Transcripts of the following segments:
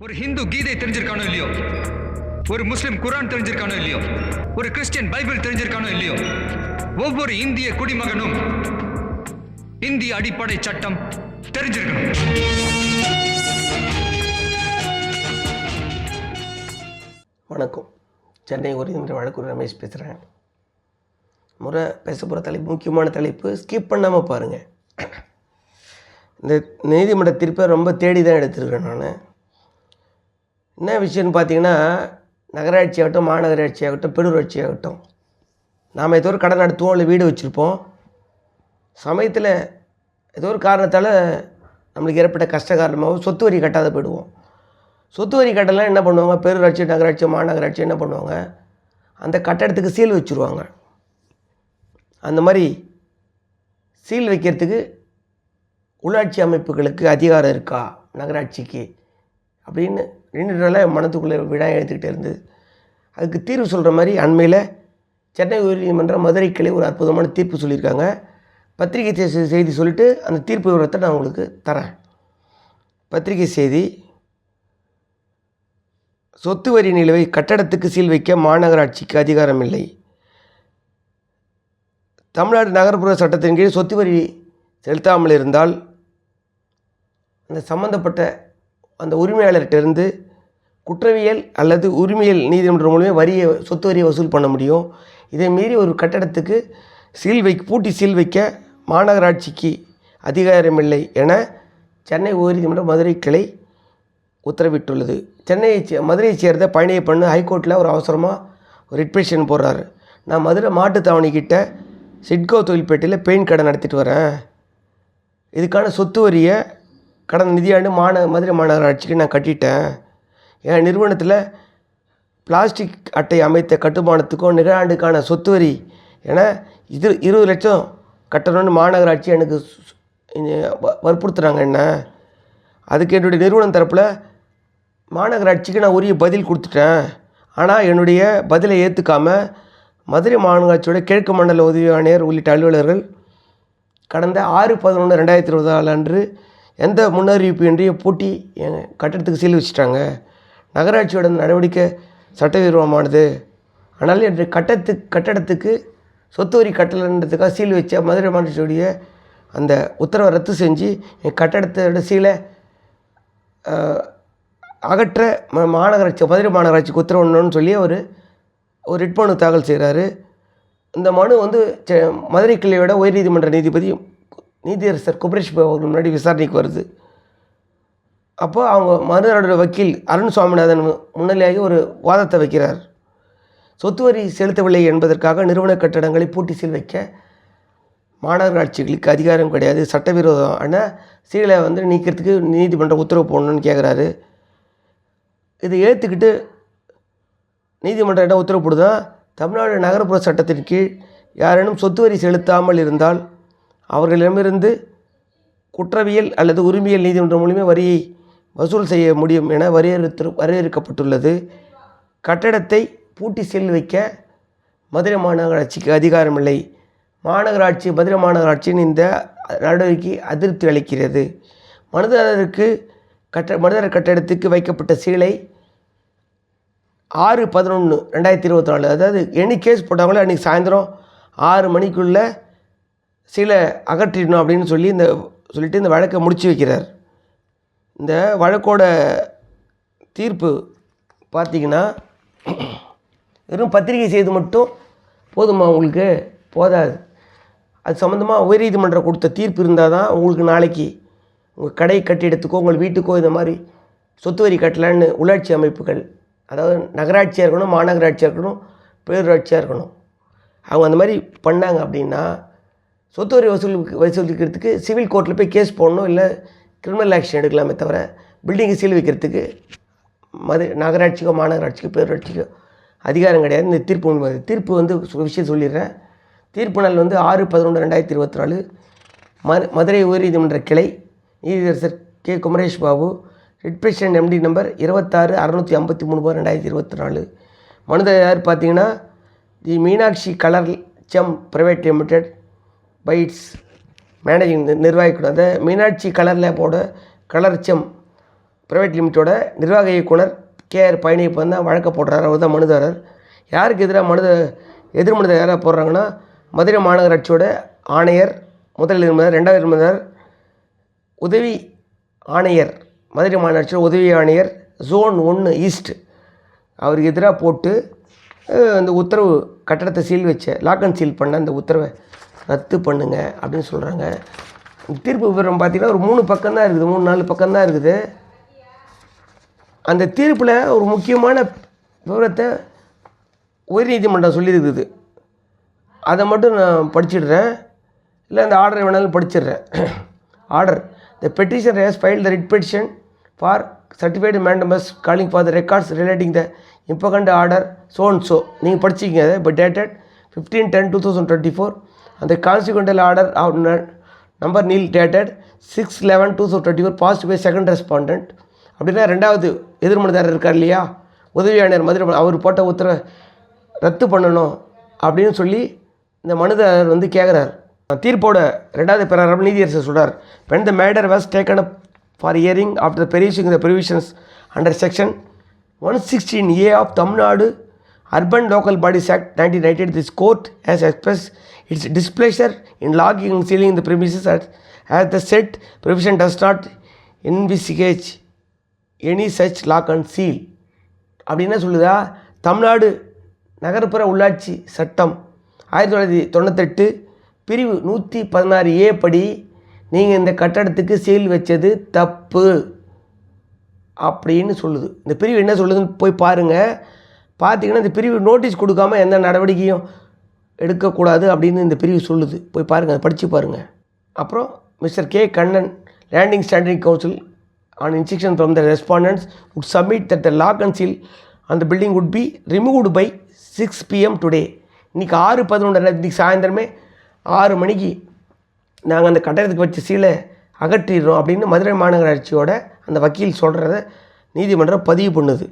ஒரு ஹிந்து கீதை தெரிஞ்சிருக்கானோ இல்லையோ? ஒரு முஸ்லிம் குரான் தெரிஞ்சிருக்கானோ இல்லையோ? ஒரு கிறிஸ்டியன் பைபிள் தெரிஞ்சிருக்கானோ இல்லையோ? ஒவ்வொரு இந்திய குடிமகனும் இந்திய அடிப்படை சட்டம் தெரிஞ்சிருக்கணும். வணக்கம். சென்னை உயர்நீதிமன்ற வழக்கு ரமேஷ் பேசுகிறேன் முறை பேச போகிற தலைப்பு முக்கியமான தலைப்பு ஸ்கிப் பண்ணாமல் பாருங்கள் இந்த நீதிமன்ற தீர்ப்பை ரொம்ப தேடி தான் எடுத்திருக்கேன் நான். என்ன விஷயம்னு பார்த்தீங்கன்னா நகராட்சி ஆகட்டும் மாநகராட்சி ஆகட்டும் பெருராட்சி ஆகட்டும் நாம் ஏதோ ஒரு கடை நடத்துவோம் இல்லை வீடு வச்சுருப்போம். சமயத்தில் ஏதோ ஒரு காரணத்தால் நம்மளுக்கு ஏற்பட்ட கஷ்ட காரணமாகவும் சொத்து வரி கட்டாத போயிடுவோம். சொத்து வரி கட்டலாம் என்ன பண்ணுவாங்க? பேரூராட்சி நகராட்சி மாநகராட்சி என்ன பண்ணுவாங்க? அந்த கட்டடத்துக்கு சீல் வச்சுருவாங்க. அந்த மாதிரி சீல் வைக்கிறதுக்கு உள்ளாட்சி அமைப்புகளுக்கு அதிகாரம் இருக்கா? நகராட்சிக்கு அப்படின்னு ரெண்டு நாளாக மனத்துக்குள்ளே விழா எழுத்துக்கிட்டே இருந்து அதுக்கு தீர்வு சொல்கிற மாதிரி அண்மையில் சென்னை உயர்நீதிமன்ற மதுரை கிளை ஒரு அற்புதமான தீர்ப்பு சொல்லியிருக்காங்க. பத்திரிகை செய்தி சொல்லிட்டு அந்த தீர்ப்பு விவரத்தை நான் உங்களுக்கு தரேன். பத்திரிகை செய்தி சொத்து வரி நிலுவை கட்டடத்துக்கு சீல் வைக்க மாநகராட்சிக்கு அதிகாரம் இல்லை. தமிழ்நாடு நகர்ப்புற சட்டத்தின் கீழ் சொத்து வரி செலுத்தாமல் இருந்தால் அந்த சம்பந்தப்பட்ட அந்த உரிமையாளர்கிட்டருந்து குற்றவியல் அல்லது உரிமையல் நீதிமன்றம் மூலமே வரியை சொத்து வரியை வசூல் பண்ண முடியும். இதை மீறி ஒரு கட்டடத்துக்கு சீல் வை பூட்டி சீல் வைக்க மாநகராட்சிக்கு அதிகாரமில்லை என சென்னை உயர்நீதிமன்ற மதுரை கிளை உத்தரவிட்டுள்ளது. சென்னையை சே- மதுரையைச் சேர்ந்த பயணியை பண்ணு ஹைகோர்ட்டில் ஒரு அவசரமாக ஒரு ரிட்பெஷன் போடுறாரு. நான் மதுரை மாட்டுத்தாவணிக்கிட்ட சிட்கோ தொழில்பேட்டையில் பெயிண்ட் கடை நடத்திட்டு வரேன். இதுக்கான சொத்து வரியை கடந்த நிதியாண்டு மாந மதுரை மாநகராட்சிக்கு நான் கட்டிட்டேன். என் நிறுவனத்தில் பிளாஸ்டிக் அட்டை அமைத்த கட்டுமானத்துக்கும் நிகழாண்டுக்கான சொத்து வரி என இது இருபது லட்சம் கட்டணும்னு மாநகராட்சி எனக்கு வற்புறுத்துகிறாங்க வ- வற்புறுத்துறாங்க என்ன? அதுக்கு என்னுடைய நிறுவனம் தரப்பில் மாநகராட்சிக்கு நான் உரிய பதில் கொடுத்துட்டேன். ஆனால் என்னுடைய பதிலை ஏற்றுக்காம மதுரை மாநகராட்சியோட கிழக்கு மண்டல உதவி ஆணையர் உள்ளிட்ட அலுவலர்கள் கடந்த ஆறு பதினொன்று ரெண்டாயிரத்தி இருபது நாலு அன்று எந்த முன்னறிவிப்பு இன்றைய பூட்டி என் கட்டடத்துக்கு சீல் வச்சுட்டாங்க. நகராட்சியோட நடவடிக்கை சட்டவிரோதமானது. ஆனால் என்று கட்டத்து கட்டடத்துக்கு சொத்து வரி கட்டலன்றதுக்காக சீல் வச்ச மதுரை மாநகராட்சியுடைய அந்த உத்தரவை ரத்து செஞ்சு என் கட்டடத்தோட சீலை அகற்ற ம மாநகராட்சி மதுரை மாநகராட்சிக்கு உத்தரவிடணும்னு சொல்லி அவர் ஒரு ரிட் மனு தாக்கல் செய்கிறாரு இந்த மனு வந்து செ- மதுரை கிளையோட உயர்நீதிமன்ற நீதிபதி நீதியரசர் குபரேஷ் அவர்கள் முன்னாடி விசாரணைக்கு வருது. அப்போ அவங்க மனுதாரரோட வக்கீல் அருண் சுவாமிநாதன் முன்னிலையாகி ஒரு வாதத்தை வைக்கிறார். சொத்து வரி செலுத்தவில்லை என்பதற்காக நிறுவன கட்டடங்களை பூட்டி சீல் வைக்க மாநகராட்சிகளுக்கு அதிகாரம் கிடையாது. சட்டவிரோதம் ஆனால் சீலை வந்து நீக்கிறதுக்கு நீதிமன்றம் உத்தரவு போடணும்னு கேட்குறாரு இதை ஏற்றுக்கிட்டு நீதிமன்றம் என்ன உத்தரவு போடுதா? தமிழ்நாடு நகர்ப்புற சட்டத்தின் கீழ் யாரேனும் சொத்து வரி செலுத்தாமல் இருந்தால் அவர்களிடமிருந்து குற்றவியல் அல்லது உரிமையல் நீதிமன்றம் மூலமே வரியை வசூல் செய்ய முடியும் என வரையறுத்து வரையறுக்கப்பட்டுள்ளது. கட்டடத்தை பூட்டி சீல் வைக்க மதுரை மாநகராட்சிக்கு அதிகாரமில்லை. மாநகராட்சி மதுரை மாநகராட்சியின் இந்த நடவடிக்கை அதிருப்தி அளிக்கிறது. மனிதருக்கு கட்ட மனிதர் கட்டடத்துக்கு வைக்கப்பட்ட சீலை ஆறு பதினொன்று ரெண்டாயிரத்தி இருபத்தி நாலு. அதாவது எனி கேஸ் போட்டாங்களோ அன்றைக்கி சாயந்தரம் ஆறு மணிக்குள்ளே சீலை அகற்றிடணும் அப்படின்னு சொல்லி இந்த சொல்லிட்டு இந்த வழக்கை முடிச்சு வைக்கிறார். இந்த வழக்கோட தீர்ப்பு பார்த்தீங்கன்னா வெறும் பத்திரிகை செய்து மட்டும் போதுமா உங்களுக்கு? போதாது. அது சம்மந்தமாக உயர்நீதிமன்றம் கொடுத்த தீர்ப்பு இருந்தால் தான் உங்களுக்கு நாளைக்கு உங்கள் கடை கட்டிடத்துக்கோ உங்கள் வீட்டுக்கோ இந்த மாதிரி சொத்து வரி கட்டலான்னு உள்ளாட்சி அமைப்புகள் அதாவது நகராட்சியாக இருக்கணும் மாநகராட்சியாக இருக்கணும் பேரூராட்சியாக இருக்கணும் அவங்க அந்த மாதிரி பண்ணாங்க அப்படின்னா சொத்து வரி வசூல் வசூலிக்கிறதுக்கு சிவில் கோர்ட்டில் போய் கேஸ் போடணும் இல்லை கிரிமினல் ஆக்ஷன் எடுக்கலாமே தவிர பில்டிங்கை சீல் வைக்கிறதுக்கு மது நகராட்சிக்கோ மாநகராட்சிக்கோ பேரூராட்சிக்கோ அதிகாரம் கிடையாது. இந்த தீர்ப்பு உண்மை தீர்ப்பு வந்து விஷயம் சொல்லிடுறேன். தீர்ப்பு நாள் வந்து ஆறு பதினொன்று ரெண்டாயிரத்தி இருபத்தி நாலு. மது மதுரை உயர்நீதிமன்ற கிளை நீதியரசர் K. Kumaresh Babu writ petition MD number இருபத்தாறு அறநூற்றி ஐம்பத்தி மூணு பார் ரெண்டாயிரத்தி இருபத்தி நாலு. மனுதாரர் யார் பார்த்தீங்கன்னா the Meenakshi colour chem private limited by its managing நிர்வாகிக்கூடாத Meenakshi colour லேப்போட கலர்ச்சம் பிரைவேட் ப்ரைவேட் லிமிட்டோட நிர்வாக இயக்குனர் கேஆர் பழனியப்பன் தான் வழக்க போடுறாரு. அவர் தான் மனுதாரர். யாருக்கு எதிராக மனுத எதிர் மனுதாரர் யாராக போடுறாங்கன்னா மதுரை மாநகராட்சியோட ஆணையர் முதல் நிர்மதர் ரெண்டாவது நிர்மதர் உதவி ஆணையர் மதுரை மாநகராட்சியோட உதவி ஆணையர் ஜோன் ஒன்று ஈஸ்ட். அவருக்கு எதிராக போட்டு அந்த உத்தரவு கட்டடத்தை சீல் வச்ச லாக் அண்ட் சீல் பண்ண அந்த உத்தரவை ரத்து பண்ணுங்க அப்படின்னு சொல்கிறாங்க தீர்ப்பு விவரம் பார்த்தீங்கன்னா ஒரு மூணு பக்கம் தான் இருக்குது. மூணு நாலு பக்கம் தான் இருக்குது. அந்த தீர்ப்பில் ஒரு முக்கியமான விவரத்தை உயர்நீதிமன்றம் சொல்லியிருக்குது. அதை மட்டும் நான் படிச்சிடுறேன். இல்லை அந்த ஆர்டரை வேணாலும் படிச்சிடுறேன். Order the petition has file the writ petition for certified mandamus calling for the records relating the impugned order zone so நீங்கள் படிச்சிக்கிங்க அதை but dated fifteen ten two thousand twenty four அந்த consequential order number nil dated six eleven two thousand twenty four positive by second respondent அப்படின்னா ரெண்டாவது எதிர்மனதாரர் இருக்கார் இல்லையா? உதவியாளர் மதுரை அவர் போட்ட உத்தர ரத்து பண்ணணும் அப்படின்னு சொல்லி இந்த மனுதாரர் வந்து கேட்குறார் தீர்ப்போட ரெண்டாவது பேராரம் நீதியரசர் சொல்கிறார் when the matter was taken up for hearing after the the the provisions under section 116A of Tamil Nadu Urban Local Bodies Act ninety this court has expressed express its in in locking sealing the premises as, as the said provision does not envisage any such lock and seal அப்படின்னா சொல்லுதா தமிழ்நாடு நகர்ப்புற உள்ளாட்சி சட்டம் ஆயிரத்தி தொள்ளாயிரத்தி தொண்ணூத்தெட்டு பிரிவு நூற்றி பதினாறு ஏ படி நீங்கள் இந்த கட்டடத்துக்கு சீல் வச்சது தப்பு அப்படின்னு சொல்லுது இந்த பிரிவு என்ன சொல்லுதுன்னு போய் பாருங்கள் பார்த்தீங்கன்னா இந்த பிரிவு நோட்டீஸ் கொடுக்காம எந்த நடவடிக்கையும் எடுக்கக்கூடாது அப்படின்னு இந்த பிரிவு சொல்லுது. போய் பாருங்கள் அதை படித்து பாருங்கள் அப்புறம் mister K Kannan learned standing counsel on instruction from the respondents would submit that the law counsel அந்த building would be removed by six PM today இன்றைக்கி ஆறு பதினொன்று இன்றைக்கி சாயந்தரமே ஆறு மணிக்கு நாங்கள் அந்த கட்டடத்துக்கு வச்ச சீலை அகற்றிடுறோம் அப்படின்னு மதுரை மாநகராட்சியோட அந்த வக்கீல் சொல்கிறத நீதிமன்றம் பதிவு பண்ணுது.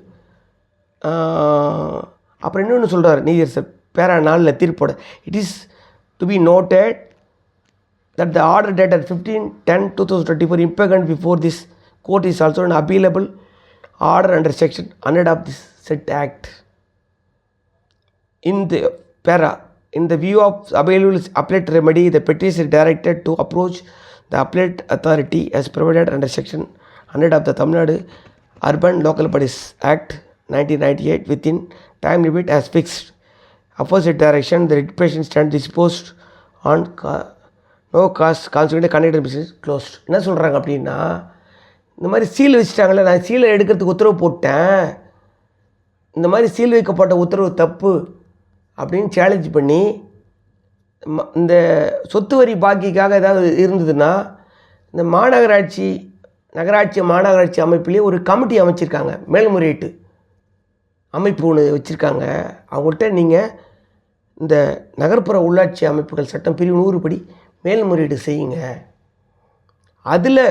அப்புறம் இன்னொன்று சொல்கிறார் நீதியரசர் பேரா நாளில் தீர்ப்போட it is to be noted that the order dated 15 10 2024 impegned before this court is also an appealable order under section 100 of this said act in the para in the view of available appellate remedy the petition is directed to approach the appellate authority as provided under section 100 of the Tamil Nadu urban local bodies act 1998 within time limit as fixed. Opposite direction the writ petition stand disposed on ca- no cost consequent conductor business closed என்ன சொல்கிறாங்க அப்படின்னா இந்த மாதிரி seal வச்சுட்டாங்களே நான் சீலை எடுக்கிறதுக்கு உத்தரவு போட்டேன். இந்த மாதிரி சீல் வைக்கப்பட்ட உத்தரவு தப்பு அப்படின்னு சேலஞ்ச் பண்ணி ம- இந்த சொத்து வரி பாக்கிக்காக ஏதாவது இருந்ததுன்னா இந்த மாநகராட்சி நகராட்சி மாநகராட்சி அமைப்பிலே ஒரு கமிட்டி அமைச்சிருக்காங்க மேல்முறையீட்டு. அமைப்பு ஒன்று வச்சுருக்காங்க. அவங்கள்ட்ட நீங்கள் இந்த நகர்ப்புற உள்ளாட்சி அமைப்புகள் சட்டம் பிரிவு நூறுபடி மேல்முறையீடு செய்யுங்க. அதில்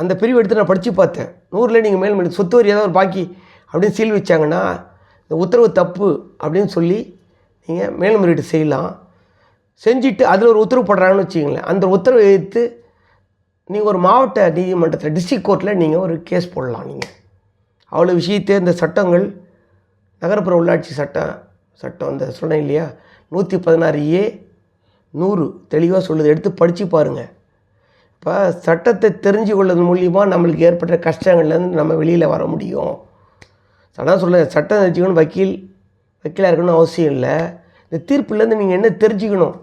அந்த பிரிவு எடுத்து நான் படித்து பார்த்தேன். நூறில் நீங்கள் மேல்முறையீடு சொத்து வரி ஏதாவது ஒரு பாக்கி அப்படின்னு சீல் வச்சாங்கன்னா இந்த உத்தரவு தப்பு அப்படின்னு சொல்லி நீங்கள் மேல்முறையீடு செய்யலாம். செஞ்சுட்டு அதில் ஒரு உத்தரவு போடுறாங்கன்னு வச்சுங்களேன் அந்த உத்தரவை எடுத்து நீங்கள் ஒரு மாவட்ட நீதிமன்றத்தில் டிஸ்ட்ரிக்ட் கோர்ட்டில் நீங்கள் ஒரு கேஸ் போடலாம் நீங்கள் அவ்வளோ விஷயத்தை இந்த சட்டங்கள் நகர்ப்புற உள்ளாட்சி சட்டம் சட்டம் அந்த சொன்னேன் இல்லையா? நூற்றி பதினாறு ஏ நூறு தெளிவாக சொல்லுது. எடுத்து படித்து பாருங்கள் இப்போ சட்டத்தை தெரிஞ்சு கொள்வதன் மூலியமாக நம்மளுக்கு ஏற்பட்ட கஷ்டங்கள்லேருந்து நம்ம வெளியில் வர முடியும். அதான் சொல்ல சட்டம் தெரிஞ்சுக்கணும் வக்கீல் வக்கீலாக இருக்கணும்னு அவசியம் இல்லை. இந்த தீர்ப்புலேருந்து நீங்கள் என்ன தெரிஞ்சுக்கணும்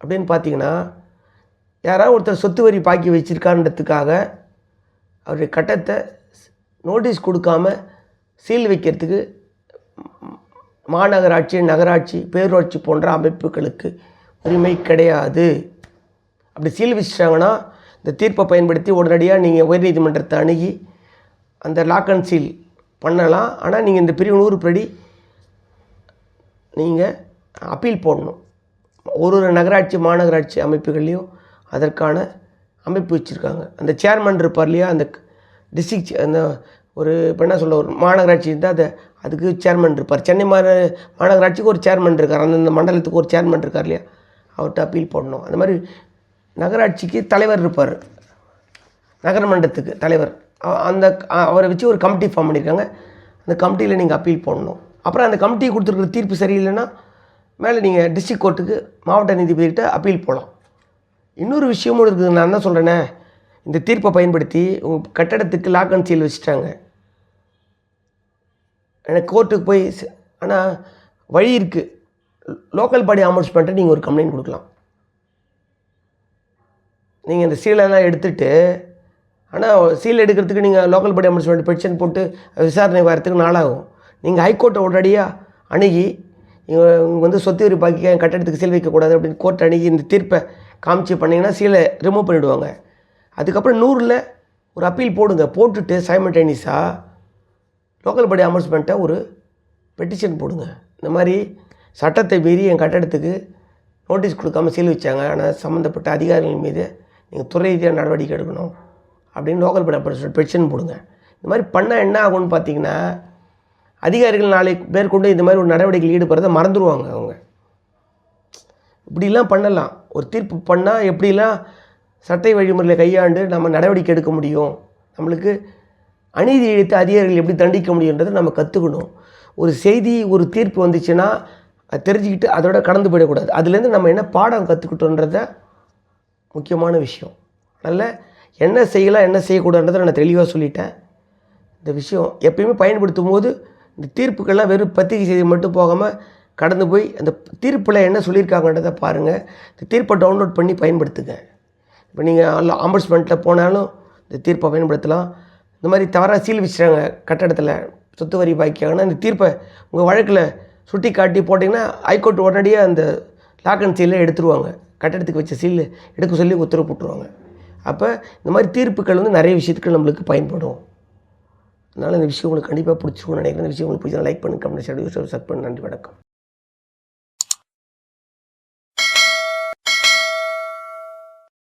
அப்படின்னு பார்த்தீங்கன்னா யாராவது ஒருத்தர் சொத்து வரி பாக்கி வச்சுருக்கான்றதுக்காக அவருடைய கட்டத்தை நோட்டீஸ் கொடுக்காம சீல் வைக்கிறதுக்கு மாநகராட்சி நகராட்சி பேரூராட்சி போன்ற அமைப்புகளுக்கு உரிமை கிடையாது. அப்படி சீல் வச்சிட்டாங்கன்னா இந்த தீர்ப்பை பயன்படுத்தி உடனடியாக நீங்கள் உயர்நீதிமன்றத்தை அணுகி அந்த லாக் அண்ட் சீல் பண்ணலாம். ஆனால் நீங்கள் இந்த பிரிவு நூறு படி நீங்கள் அப்பீல் போடணும். ஒரு ஒரு நகராட்சி மாநகராட்சி அமைப்புகள்லேயும் அதற்கான அமைப்பு வச்சுருக்காங்க. அந்த சேர்மன் இருப்பார் இல்லையா? அந்த டிஸ்ட்ரிக்ட் அந்த ஒரு இப்போ என்ன சொல்ல ஒரு மாநகராட்சி இருந்தால் அது அதுக்கு சேர்மன் இருப்பார். சென்னை மா மாநகராட்சிக்கு ஒரு சேர்மன் இருக்கார். அந்தந்த மண்டலத்துக்கு ஒரு சேர்மன் இருக்கார் இல்லையா? அவர்கிட்ட அப்பீல் போடணும். அந்த மாதிரி நகராட்சிக்கு தலைவர் இருப்பார். நகரமன்றத்துக்கு தலைவர். அந்த அவரை வச்சு ஒரு கமிட்டி ஃபார்ம் பண்ணியிருக்காங்க அந்த கமிட்டியில் நீங்கள் அப்பீல் போடணும். அப்புறம் அந்த கமிட்டி கொடுத்துருக்குற தீர்ப்பு சரியில்லைன்னா மேலே நீங்கள் டிஸ்ட்ரிக்ட் கோர்ட்டுக்கு மாவட்ட நீதிபதிகிட்ட அப்பீல் போகலாம் இன்னொரு விஷயமும் இருக்குது. நான் என்ன சொல்கிறேனே இந்த தீர்ப்பை பயன்படுத்தி உங்கள் கட்டடத்துக்கு லாக் அண்ட் சீல் வச்சுட்டாங்க. எனக்கு கோர்ட்டுக்கு போய் ஆனால் வழி இருக்குது லோக்கல் பாடி ஆம்புட்ஸ்மெண்ட்டை நீங்கள் ஒரு கம்ப்ளைண்ட் கொடுக்கலாம். நீங்கள் இந்த சீலெல்லாம் எடுத்துகிட்டு ஆனால் சீல் எடுக்கிறதுக்கு நீங்கள் லோக்கல் பாடி ஆம்புட்ஸ்மெண்ட் பெட்டிஷன் போட்டு விசாரணை வரத்துக்கு நாளாகும். நீங்கள் ஹைகோர்ட்டை உடனடியாக அணுகி இவங்க வந்து சொத்து வரி பாக்கி கட்டடத்துக்கு சீல் வைக்கக்கூடாது அப்படின்னு கோர்ட் அணுகி இந்த தீர்ப்பை காமிச்சு பண்ணிங்கன்னா சீலை ரிமூவ் பண்ணிவிடுவாங்க அதுக்கப்புறம் நூறில் ஒரு அப்பீல் போடுங்க. போட்டுட்டு சைமல்டேனியஸாக லோக்கல் பாடி அமௌன்ஸ்மெண்ட்டை ஒரு பெட்டிஷன் போடுங்க. இந்த மாதிரி சட்டத்தை மீறி என் கட்டடத்துக்கு நோட்டீஸ் கொடுக்காம சீல் வச்சாங்க. ஆனால் சம்மந்தப்பட்ட அதிகாரிகள் மீது நீங்கள் துறை ரீதியாக நடவடிக்கை எடுக்கணும் அப்படின்னு லோக்கல் பாடி ஆம்புட்ஸ்மெண்ட் பெட்டிஷன் போடுங்க. இந்த மாதிரி பண்ணால் என்ன ஆகும்னு பார்த்தீங்கன்னா அதிகாரிகள் நாளை மேற்கொண்டு இந்த மாதிரி ஒரு நடவடிக்கையில் ஈடுபடுறதை மறந்துடுவாங்க அவங்க. இப்படிலாம் பண்ணலாம். ஒரு தீர்ப்பு பண்ணால் எப்படிலாம் சட்ட வழிமுறையில் கையாண்டு நம்ம நடவடிக்கை எடுக்க முடியும்? நம்மளுக்கு அநீதி இழைத்து அதிகாரிகள் எப்படி தண்டிக்க முடியுன்றதை நம்ம கற்றுக்கணும் ஒரு செய்தி ஒரு தீர்ப்பு வந்துச்சுன்னா தெரிஞ்சுக்கிட்டு அதோட கடந்து போயிடக்கூடாது. அதுலேருந்து நம்ம என்ன பாடம் கற்றுக்கிட்டோன்றத முக்கியமான விஷயம். அதனால் என்ன செய்யலாம் என்ன செய்யக்கூடாதுன்றதை நான் தெளிவாக சொல்லிட்டேன். இந்த விஷயம் எப்பயுமே பயன்படுத்தும் போது இந்த தீர்ப்புக்கெல்லாம் வெறும் பத்திரிகை செய்தி மட்டும் போகாமல் கடந்து போய் அந்த தீர்ப்பில் என்ன சொல்லியிருக்காங்கன்றதை பாருங்கள் இந்த தீர்ப்பை டவுன்லோட் பண்ணி பயன்படுத்துங்க. இப்போ நீங்கள் ஆம்பர்ஸ்மெண்ட்டில் போனாலும் இந்த தீர்ப்பை பயன்படுத்தலாம். இந்த மாதிரி தவறாக சீல் வச்சுட்டாங்க கட்டடத்தில் சொத்து வரி பாக்கியாங்கன்னா இந்த தீர்ப்பை உங்கள் வழக்கில் சுட்டி காட்டி போட்டிங்கன்னா ஹைகோர்ட் உடனடியாக அந்த லாக் அண்ட் சீலை எடுத்துருவாங்க. கட்டடத்துக்கு வச்ச சீல் எடுக்க சொல்லி உத்தரவு போட்டுருவாங்க. அப்போ இந்த மாதிரி தீர்ப்புகள் வந்து நிறைய விஷயத்துக்கு நம்மளுக்கு பயன்படும். அதனால் இந்த விஷயம் உங்களுக்கு கண்டிப்பாக பிடிச்சிருக்கும்னு நினைக்கிறேன். இந்த விஷயம் உங்களுக்கு பிடிச்சா லைக் பண்ணி கமெண்ட் சர்டிஃபிகேட் சப் பண்ணி நன்றி வணக்கம்.